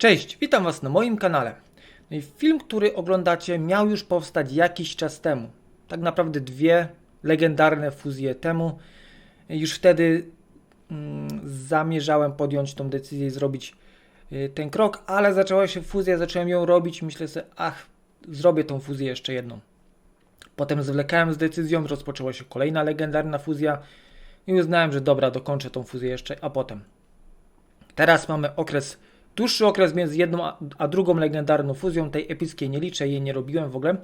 Cześć, witam Was na moim kanale. No i film, który oglądacie, miał już powstać jakiś czas temu. Tak naprawdę dwie legendarne fuzje temu. Już wtedy mm, zamierzałem podjąć tą decyzję i zrobić y, ten krok, ale zaczęła się fuzja, zacząłem ją robić. Myślę sobie, ach, zrobię tą fuzję jeszcze jedną. Potem zwlekałem z decyzją, rozpoczęła się kolejna legendarna fuzja i uznałem, że dobra, dokończę tą fuzję jeszcze, a potem. Teraz mamy okres, dłuższy okres między jedną a, drugą legendarną fuzją. Tej epickiej nie liczę, jej nie robiłem w ogóle.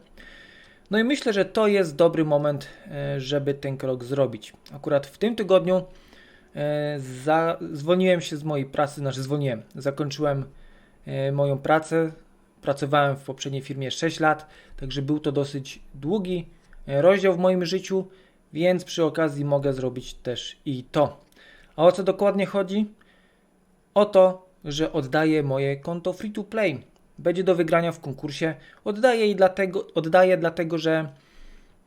No i myślę, że to jest dobry moment, e, żeby ten krok zrobić. Akurat w tym tygodniu e, za, zwolniłem się z mojej pracy, znaczy zwolniłem, zakończyłem e, moją pracę. Pracowałem w poprzedniej firmie 6 lat, także był to dosyć długi rozdział w moim życiu, więc przy okazji mogę zrobić też i to. A o co dokładnie chodzi? O to, że oddaję moje konto free to play. Będzie do wygrania w konkursie. Oddaję i dlatego, oddaję dlatego, że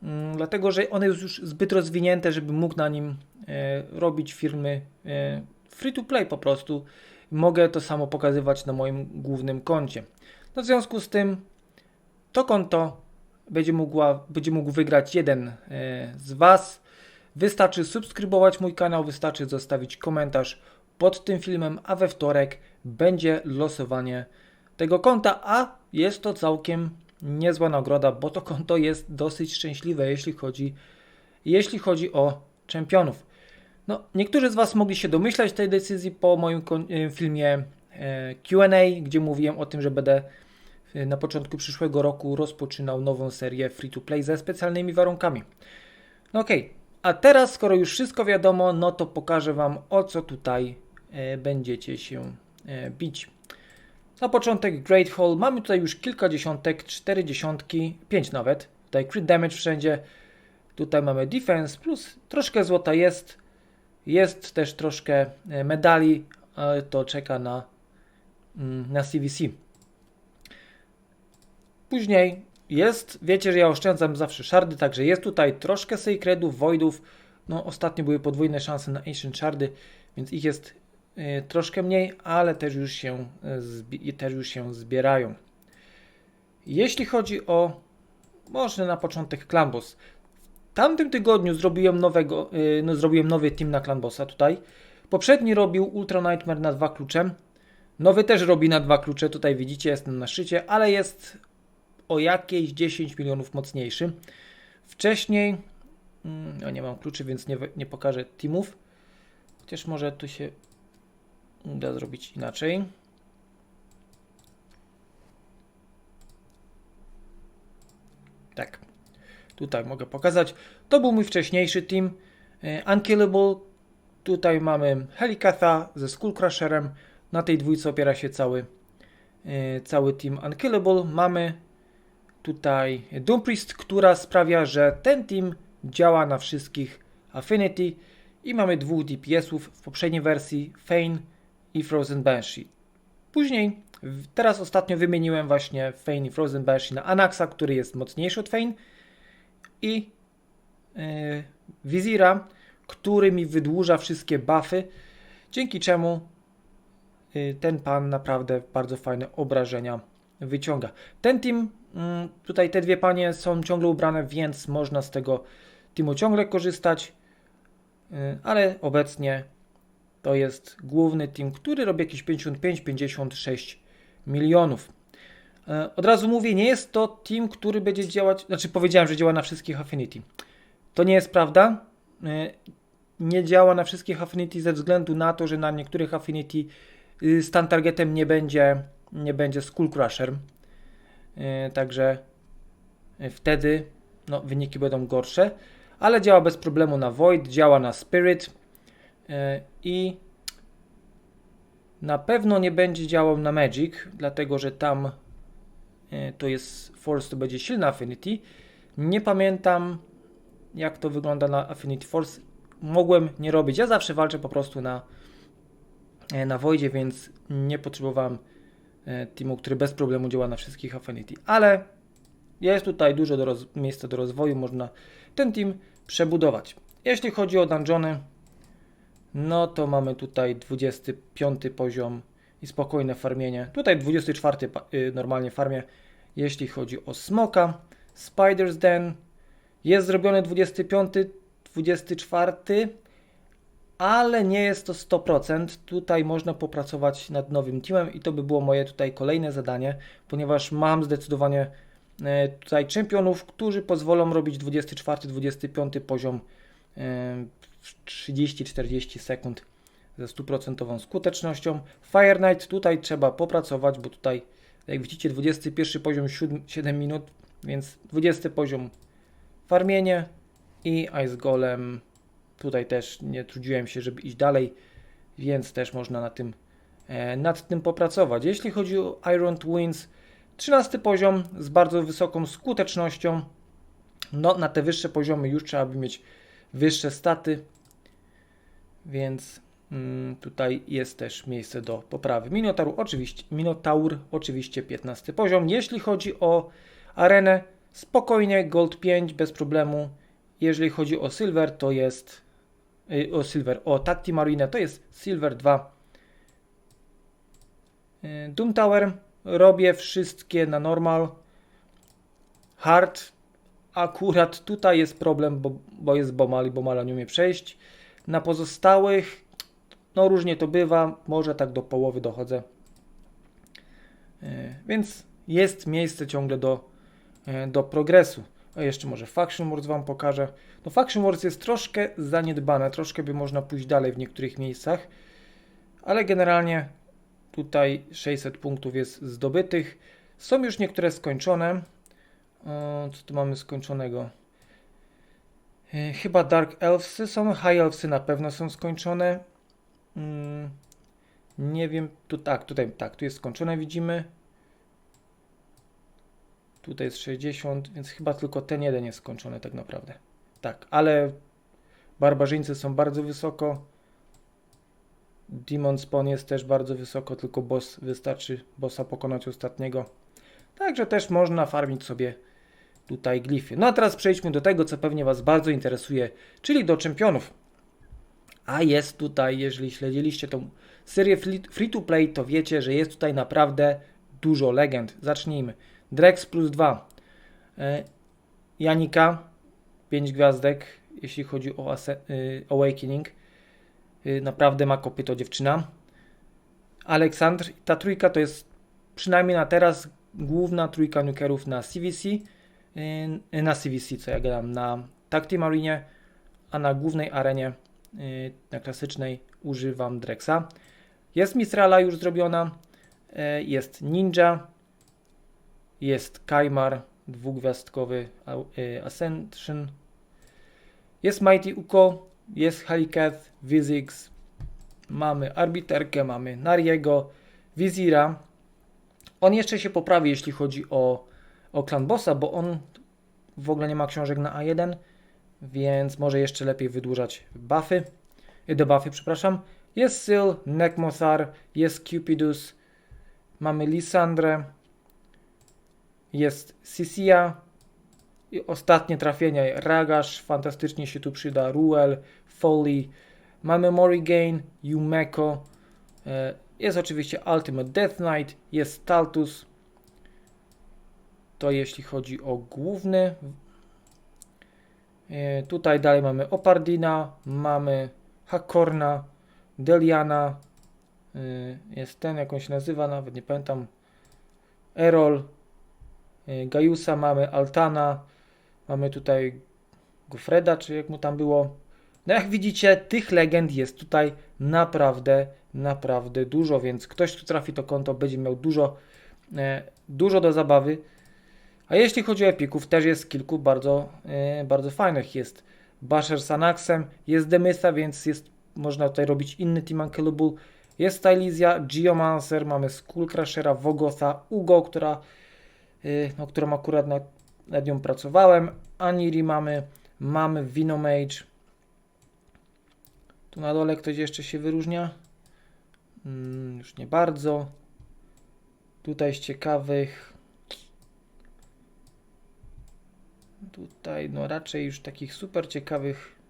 mm, dlatego, że one jest już zbyt rozwinięte, żeby mógł na nim e, robić firmy e, free to play po prostu. Mogę to samo pokazywać na moim głównym koncie. No w związku z tym to konto będzie, mogła, będzie mógł wygrać jeden e, z Was. Wystarczy subskrybować mój kanał, wystarczy zostawić komentarz pod tym filmem, a we wtorek będzie losowanie tego konta, a jest to całkiem niezła nagroda, bo to konto jest dosyć szczęśliwe, jeśli chodzi, jeśli chodzi o czempionów. No, niektórzy z Was mogli się domyślać tej decyzji po moim e, filmie e, Q&A, gdzie mówiłem o tym, że będę e, na początku przyszłego roku rozpoczynał nową serię free to play ze specjalnymi warunkami. No okej, a teraz skoro już wszystko wiadomo, no to pokażę Wam o co tutaj będziecie się e, bić. Na początek Great Hall. Mamy tutaj już kilka dziesiątek, cztery dziesiątki, pięć nawet. Tutaj crit damage wszędzie. Tutaj mamy defense plus troszkę złota jest. Jest też troszkę e, medali, ale to czeka na, mm, na CVC. Później jest, wiecie, że ja oszczędzam zawsze shardy, także jest tutaj troszkę secretów, voidów. No ostatnio były podwójne szanse na ancient shardy, więc ich jest troszkę mniej, ale też już się, zbi- też już się zbierają. Jeśli chodzi o, może na początek Clan Boss. W tamtym tygodniu zrobiłem nowego, y, no zrobiłem nowy team na Clan Bossa tutaj. Poprzedni robił Ultra Nightmare na dwa klucze. Nowy też robi na dwa klucze, tutaj widzicie, jestem na szczycie, ale jest o jakieś 10 milionów mocniejszy. Wcześniej, mm, no nie mam kluczy, więc nie, nie pokażę teamów. Chociaż może tu się uda zrobić inaczej. Tak, tutaj mogę pokazać. To był mój wcześniejszy team. e, Unkillable. Tutaj mamy Helicatha ze Skullcrusherem. Na tej dwójce opiera się cały, e, cały team Unkillable. Mamy tutaj Doom Priest, która sprawia, że ten team działa na wszystkich Affinity i mamy dwóch DPS-ów w poprzedniej wersji Fane i Frozen Banshee. Później, teraz ostatnio wymieniłem właśnie Fane i Frozen Banshee na Anaxa, który jest mocniejszy od Fane i yy, Vizira, który mi wydłuża wszystkie buffy, dzięki czemu yy, ten pan naprawdę bardzo fajne obrażenia wyciąga. Ten team, mm, tutaj te dwie panie są ciągle ubrane, więc można z tego teamu ciągle korzystać, y, ale obecnie to jest główny team, który robi jakieś 55-56 milionów. E, Od razu mówię, nie jest to team, który będzie działać, znaczy powiedziałem, że działa na wszystkich Affinity. To nie jest prawda. E, Nie działa na wszystkich Affinity ze względu na to, że na niektórych Affinity y, stan targetem nie będzie, nie będzie Skullcrusher. E, Także wtedy no, wyniki będą gorsze, ale działa bez problemu na Void, działa na Spirit i na pewno nie będzie działał na Magic, dlatego że tam e, to jest Force, to będzie silna Affinity. Nie pamiętam jak to wygląda na Affinity Force. Mogłem nie robić. Ja zawsze walczę po prostu na, e, na Voidzie, więc nie potrzebowałem e, teamu, który bez problemu działa na wszystkich Affinity. Ale jest tutaj dużo do miejsca do rozwoju, można ten team przebudować. Jeśli chodzi o dungeony, no to mamy tutaj 25 poziom i spokojne farmienie. Tutaj 24 pa- y, normalnie farmie, jeśli chodzi o smoka. Spider's Den jest zrobiony 25, 24, ale nie jest to 100%. Tutaj można popracować nad nowym teamem i to by było moje tutaj kolejne zadanie, ponieważ mam zdecydowanie e, tutaj czempionów, którzy pozwolą robić 24-25 poziom e, w 30-40 sekund ze stuprocentową skutecznością. Fire Knight tutaj trzeba popracować, bo tutaj jak widzicie 21 poziom 7, 7 minut, więc 20 poziom farmienie i Ice Golem tutaj też nie trudziłem się, żeby iść dalej, więc też można na tym, e, nad tym popracować. Jeśli chodzi o Iron Twins, 13 poziom z bardzo wysoką skutecznością. No, na te wyższe poziomy już trzeba by mieć wyższe staty, więc mm, tutaj jest też miejsce do poprawy. Minotaur oczywiście, Minotaur oczywiście 15 poziom. Jeśli chodzi o arenę, spokojnie Gold 5 bez problemu. Jeżeli chodzi o Silver, to jest y, o Silver, o Tacti Marine, to jest Silver 2. Y, Doom Tower robię wszystkie na normal. Hard akurat tutaj jest problem, bo, bo jest Bomal i Bomala nie umie przejść. Na pozostałych, no różnie to bywa, może tak do połowy dochodzę. E, Więc jest miejsce ciągle do, e, do progresu. A jeszcze może Faction Wars Wam pokażę. No Faction Wars jest troszkę zaniedbane, troszkę by można pójść dalej w niektórych miejscach, ale generalnie tutaj 600 punktów jest zdobytych. Są już niektóre skończone. Co tu mamy skończonego? E, Chyba Dark Elfsy są, High Elfsy na pewno są skończone. Mm, nie wiem, tu tak, tutaj tak, tu jest skończone, widzimy. Tutaj jest 60, więc chyba tylko ten jeden jest skończony tak naprawdę. Tak, ale barbarzyńcy są bardzo wysoko. Demon Spawn jest też bardzo wysoko, tylko boss wystarczy bossa pokonać ostatniego. Także też można farmić sobie tutaj glify. No a teraz przejdźmy do tego, co pewnie Was bardzo interesuje, czyli do czempionów. A jest tutaj, jeżeli śledziliście tą serię free to play, to wiecie, że jest tutaj naprawdę dużo legend. Zacznijmy. Drex plus 2. E, Janika 5 gwiazdek, jeśli chodzi o y, Awakening. Y, naprawdę ma kopyto dziewczyna. Aleksandr, ta trójka to jest przynajmniej na teraz główna trójka nukerów na CVC. Y, Na CVC, co ja gadam, na Tacti Marinie, a na głównej arenie, y, na klasycznej, używam Drexa. Jest Mistrala już zrobiona, jest Ninja, jest Kaimar, dwugwiazdkowy Ascension, jest Mighty Uko, jest Haliketh, Vizix, mamy Arbiterkę, mamy Nariego, Wizira. On jeszcze się poprawi, jeśli chodzi o, o Clan Bossa, bo on w ogóle nie ma książek na A1, więc może jeszcze lepiej wydłużać buffy, y, debuffy, przepraszam. Jest Syl, Nekmothar, jest Cupidus, mamy Lisandrę, jest Sisia i ostatnie trafienie. Ragash, fantastycznie się tu przyda, Ruel, Foley, mamy Morrigan, Yumeko, e, jest oczywiście Ultimate Death Knight, jest Taltus, to jeśli chodzi o główny. E, Tutaj dalej mamy Opardina, mamy Hakorna, Deliana, e, jest ten, jak on się nazywa, nawet nie pamiętam, Erol, e, Gajusa, mamy Altana, mamy tutaj Gofreda, czy jak mu tam było. No jak widzicie, tych legend jest tutaj naprawdę, naprawdę dużo, więc ktoś, kto trafi to konto, będzie miał dużo, dużo do zabawy. A jeśli chodzi o epików, też jest kilku bardzo, e, bardzo fajnych. Jest Basher z Anaxem, jest Demysa, więc jest, można tutaj robić inny Team Unkillable. Jest Stylizia, Geomancer, mamy Skullcrushera, Vogotha, Ugo, która, e, no, którą akurat nad, nad nią pracowałem. Aniri mamy, mamy Vinomage. Tu na dole ktoś jeszcze się wyróżnia. Mm, już nie bardzo. Tutaj z ciekawych. Tutaj, no raczej już takich super ciekawych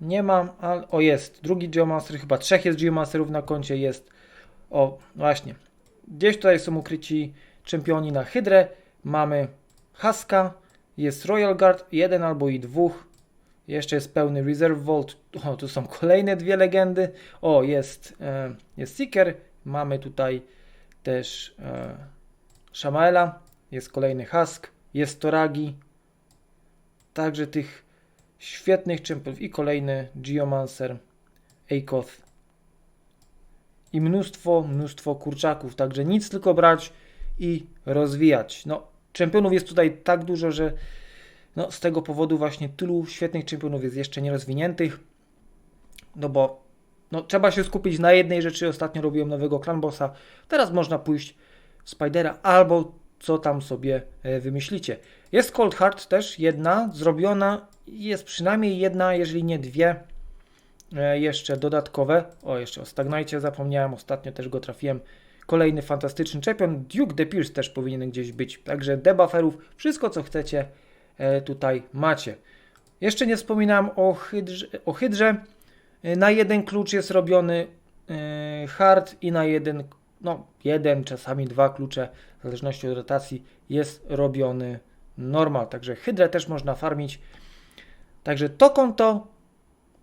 nie mam, ale o jest. Drugi Geomaster, chyba trzech jest Geomasterów na koncie. Jest O, właśnie. Gdzieś tutaj są ukryci czempioni na Hydrę. Mamy Haska, jest Royal Guard, jeden albo i dwóch. Jeszcze jest pełny Reserve Vault. O, tu są kolejne dwie legendy. O, jest, e, jest Seeker. Mamy tutaj też e, Shamaela. Jest kolejny Husk. Jest Toragi. Także tych świetnych czempionów. I kolejny Geomancer. Akoth. I mnóstwo, mnóstwo kurczaków. Także nic tylko brać i rozwijać. No, czempionów jest tutaj tak dużo, że no, z tego powodu właśnie tylu świetnych czempionów jest jeszcze nierozwiniętych. No bo no, trzeba się skupić na jednej rzeczy. Ostatnio robiłem nowego clan bossa. Teraz można pójść w Spidera albo co tam sobie e, wymyślicie. Jest Cold Heart też jedna zrobiona. Jest przynajmniej jedna, jeżeli nie dwie e, jeszcze dodatkowe. O, jeszcze o Stagnajcie zapomniałem. Ostatnio też go trafiłem. Kolejny fantastyczny czepion. Duke the Pierce też powinien gdzieś być. Także debufferów, wszystko co chcecie e, tutaj macie. Jeszcze nie wspominałem o hydrze. O hydrze. E, Na jeden klucz jest robiony hard i na jeden, no jeden, czasami dwa klucze, w zależności od rotacji, jest robiony normal. Także hydrę też można farmić. Także to konto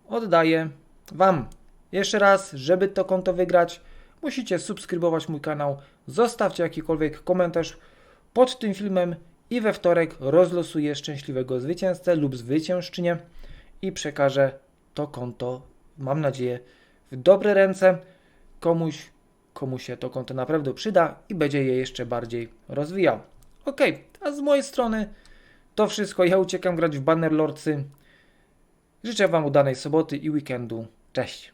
oddaję Wam. Jeszcze raz, żeby to konto wygrać, musicie subskrybować mój kanał, zostawcie jakikolwiek komentarz pod tym filmem i we wtorek rozlosuję szczęśliwego zwycięzcę lub zwyciężczynię i przekażę to konto, mam nadzieję, w dobre ręce komuś, komu się to konto naprawdę przyda i będzie je jeszcze bardziej rozwijał. Ok, mojej strony to wszystko. Ja uciekam grać w Bannerlordsy. Życzę Wam udanej soboty i weekendu. Cześć!